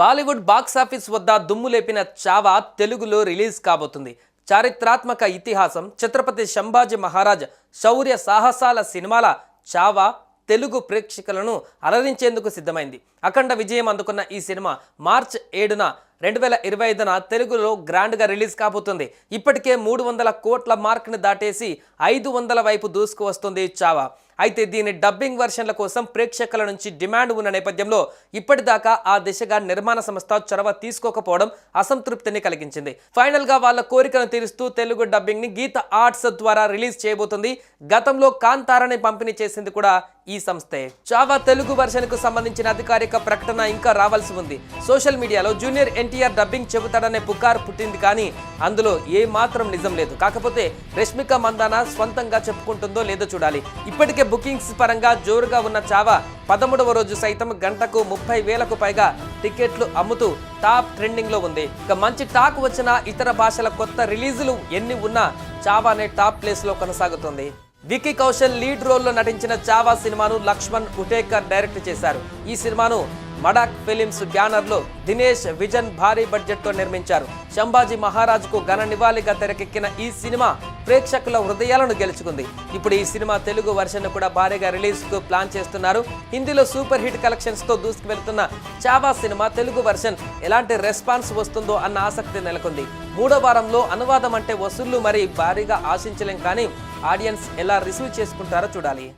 Bollywood box office వద్ద దుమ్ము లేపిన చావా తెలుగులో రిలీజ్ కాబోతుంది. చారిత్రాత్మక ఇతిహాసం ఛత్రపతి సంభాజీ మహారాజ్ శౌర్య సాహసాల సినిమాల చావా తెలుగు ప్రేక్షకులను అలరించేందుకు సిద్ధమైంది. అఖండ విజయం అందుకున్న ఈ సినిమా మార్చ్ ఏడున రెండు వేల ఇరవై ఐదున తెలుగులో గ్రాండ్గా రిలీజ్ కాబోతుంది. ఇప్పటికే మూడు వందల కోట్ల మార్క్ని దాటేసి ఐదు వందల వైపు దూసుకు వస్తుంది చావా. అయితే దీని డబ్బింగ్ వర్షన్ల కోసం ప్రేక్షకుల నుంచి డిమాండ్ ఉన్న నేపథ్యంలో ఇప్పటిదాకా ఆ దిశగా నిర్మాణ సంస్థ చొరవ తీసుకోకపోవడం అసంతృప్తిని కలిగించింది. ఫైనల్గా వాళ్ళ కోరికను తీరుస్తూ తెలుగు డబ్బింగ్ని గీత ఆర్ట్స్ ద్వారా రిలీజ్ చేయబోతుంది. గతంలో కాంతారాని పంపిణీ చేసింది కూడా ఈ సంస్థే. చావా తెలుగు వర్షన్కు సంబంధించిన అధికారిక ప్రకటన ఇంకా రావాల్సి ఉంది. సోషల్ మీడియాలో జూనియర్ ఎన్టీఆర్ డబ్బింగ్ చెబుతాడనే పుకారు పుట్టింది కానీ అందులో ఏ మాత్రం నిజం లేదు. కాకపోతే రష్మిక మందాన స్వంతంగా చెప్పుకుంటుందో లేదో చూడాలి. ఇప్పటికే బుకింగ్స్ పరంగా జోరుగా ఉన్న చావా పదమూడవ రోజు సైతం గంటకు ముప్పై వేలకు పైగా టికెట్లు అమ్ముతూ టాప్ ట్రెండింగ్లో ఉంది. ఇక మంచి టాక్ వచ్చిన ఇతర భాషల కొత్త రిలీజులు ఎన్ని ఉన్నా చావా అనే టాప్ ప్లేస్లో కొనసాగుతుంది. విక్కీ కౌశల్ లీడ్ రోల్లో నటించిన చావా సినిమాను లక్ష్మణ్ ఉటేకర్ డైరెక్ట్ చేశారు. ఈ సినిమాను మడాక్ ఫిలిమ్స్ బ్యానర్లో దినేష్ విజన్ భారీ బడ్జెట్తో నిర్మించారు. శంభాజీ మహారాజుకు ఘన నివాళిగా తెరకెక్కిన ఈ సినిమా ప్రేక్షకుల హృదయాలను గెలుచుకుంది. ఇప్పుడు ఈ సినిమా తెలుగు వర్షన్ కూడా భారీగా రిలీజ్కు ప్లాన్ చేస్తున్నారు. హిందీలో సూపర్ హిట్ కలెక్షన్స్తో దూసుకు వెళ్తున్న చావా సినిమా తెలుగు వర్షన్ ఎలాంటి రెస్పాన్స్ వస్తుందో అన్న ఆసక్తి నెలకొంది. మూడో వారంలో అనువాదం అంటే వసూళ్ళు మరి భారీగా ఆశించలేం కానీ ఆడియన్స్ ఎలా రిసీవ్ చేసుకుంటారో చూడాలి.